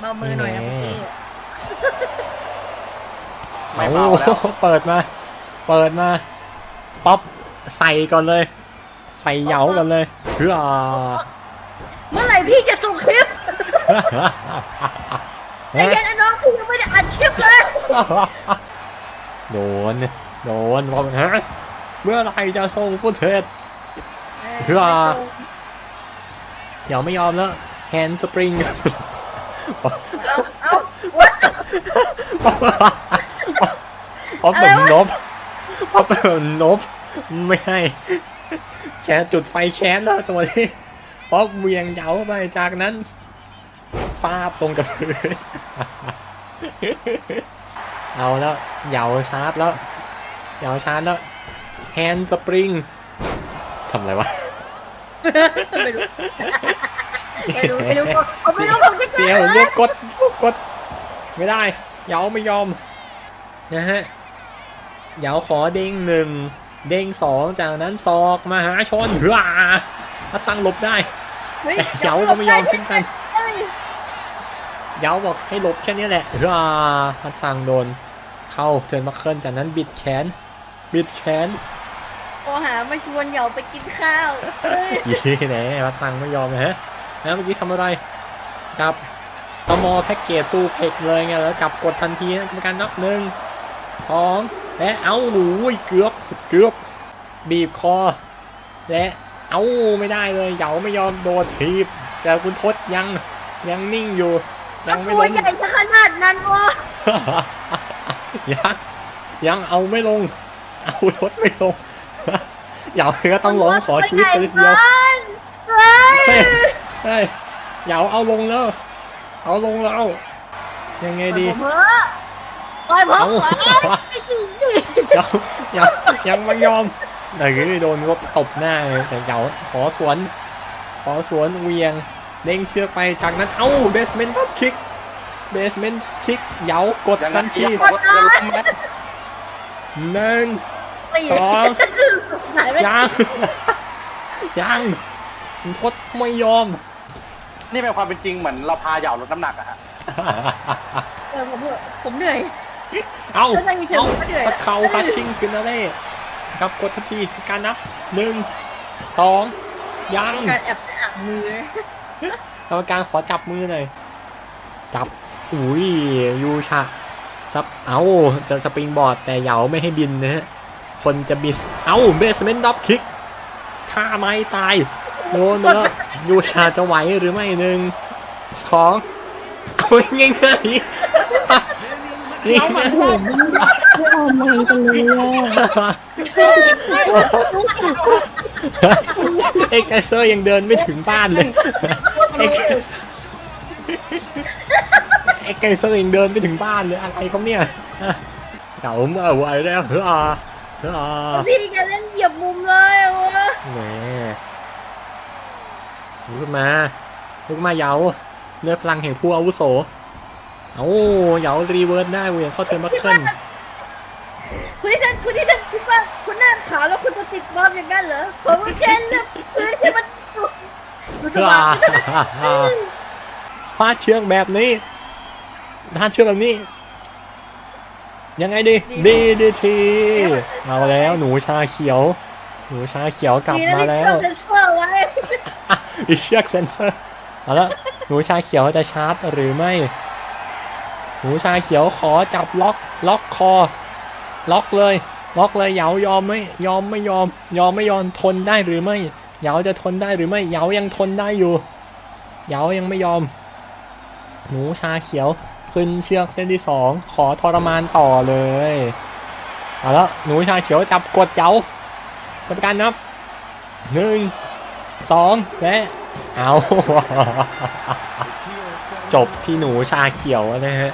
เบามือหน่อยนะแหมเมื่อกี้ไม่เบาแล้ว โอ้โหเปิดมา เปิดมา ป๊อปใส่ก่อนเลย ใส่เหยาก่อนเลยเพื่อเมื่อไหร่พี่จะส่งคลิปไอ้เย็นไอ้น้องพี่ยังไม่ได้อัดคลิปเลย โดน โดนบอกฮะเมื่อไหรจะส่งฟุตเทจเพื่อเดี๋ยวไม่ยอมแล้วแฮนด์สปริง เอาเอาวัด ป๊อปเหมือนนบป๊อปเหมือนนบไม่ให้แค้นจุดไฟแค้นแล้วจังหวะนี้ป๊อปเวียงเหยาไปจากนั้นฟาดตรงกับพื้นเอาแล้วเหยาชาร์จแล้วเหยาชาร์จแล้วแฮนด์สปริงทำอะไรวะ ไม่รู้ ไม่รู้ไม่รู้ผมไม่รู้ผมจะเกิเดี๋ยวดเรียกกดกด ไม่ได้เหยาไม่ยอมนะฮะเหยาขอเด้งหนึ่งเด้งสองจากนั้นศอกมาหาชนเฮ้าพัดสั่งหลบได้ฮ้ยแต่เหยาก็ไม่ยอมเช่นกันเหยาบอกให้หลบแค่นี้แหละเฮ้าพัดสั่งโดน เข้าเทิร์นมาเคิลจากนั้นบิดแขน บิดแขนโอหามาชวนเหยาไปกินข้าวเฮ้ยยี่แหนพัดสั่งไม่ยอมนะฮะ แล้วเมื่อกี้ทำอะไรจับสมอแพ็กเกจซูเพกเลยไงแล้วจับกดทันทีนะกรรมการนับหนึ่งสองและเอาหนูเกือบเกือบบีบคอ และเอาไม่ได้เลยเหยาไม่ยอมโดดทีบ แต่คุณทศยังยังนิ่งอยู่ ยังไม่ตัลวงใหญ่ซะขนาดนั้นวะยังยังเอาไม่ลง เอาทศไม่ลงเหยาก็ต้องร้องขอชีวิตไปทีเดียว เฮ้ยเฮ้ยเฮ้ยเหยาเอาลงแล้วเอาลงแล้วยังไงดีผมเพ้อปล่อยผมเอาไอ้จริงดิยังยังยังไม่ยอมแต่คือโดนก็ตบหน้าเลยแต่เหยาขอสวน ขอสวนเวียงเด้งเชือกไปจากนั้นเอ้าเบสเมนต์ท็อปคิกเบสเมนต์คิกเหยากดยังทังั้นนทีที่บอกว่าจะล้มนะหนึ่งสี่สองหายไปยังยังคุณทศไม่ยอม นี่เป็นความเป็นจริงเหมือนเราพาเหยาลดน้ำหนักอะฮะเออผมเถอะผมเหนื่อย เอ้าถ้าไม่มีเธอเอ้าผมก็เหนื่อยสักเขาคัดชิงฟินาเล่กับกดทันทีการนับหนึ่งสองยังการแอบอ่างมือ กรรมการขอจับมือหน่อย จับ อุ้ยยูชะซับเอ้า จะสปริงบอร์ดแต่เหยาไม่ให้บินนะฮะ คนจะบิน เอ้าเบสเมนต์ด็อปคิกท่าไม้ตาย โดนไปแล้วยูชาจะไหวหรือไม่หนึ่งสองเอาง่ายง่ายๆนี่ไม่ออนไลน์กันเลยอะเอ็กไเซอร์ยังเดินไม่ถึงบ้านเลยเอ็กเอ็กไเซอร์ยังเดินไม่ถึงบ้านเลยอะไรครับเนี่ยเก๋ามาไหวแล้วเฮ้อเฮ้อพี่แกเล่นเหยียบมุมเลยอะวะแหม ลุกขึ้นมาลุกขึ้นมาเหยาเลือกพลังแห่งผู้อาวุโสเอาเหยารีเวิร์สได้เวียนเข้าเทิร์นมาเคิลคุณที่ท่านคุณที่ท่านคิดว่าคุณหน้าขาวแล้วคุณจะติดบอลอย่างนั้นเหรอผมก็แค่เลือกพื้นที่มันดูดูสเฮ้อว่างพาดเชือกแบบนี้พาดเชือกแบบนี้ ยังไงดีดีดีทีเอาแล้วหนูชาเขียว หนูชาเขียวกลับดีนะมาที่แล้เราว อีเชือกเซนเซอร์เอาละหนูชาเขียวจะชาร์จหรือไม่ หนูชาเขียวขอจับล็อกล็อกคอ ล็อกเลย ล็อกเลยเหยายอมไม่ยอมไม่ยอม ยอมไม่ยอมทนได้หรือไม่เหยาจะทนได้หรือไม่เหยายังทนได้อยู่เหยายังไม่ยอม หนูชาเขียวขึ้นเชือกเส้นที่สองขอทรมานต่อเลยเอาละหนูชาเขียวจับกดเหยากรรมการนับหนึ่งสองและ เอาจบที่หนูชาเขียวนะฮะ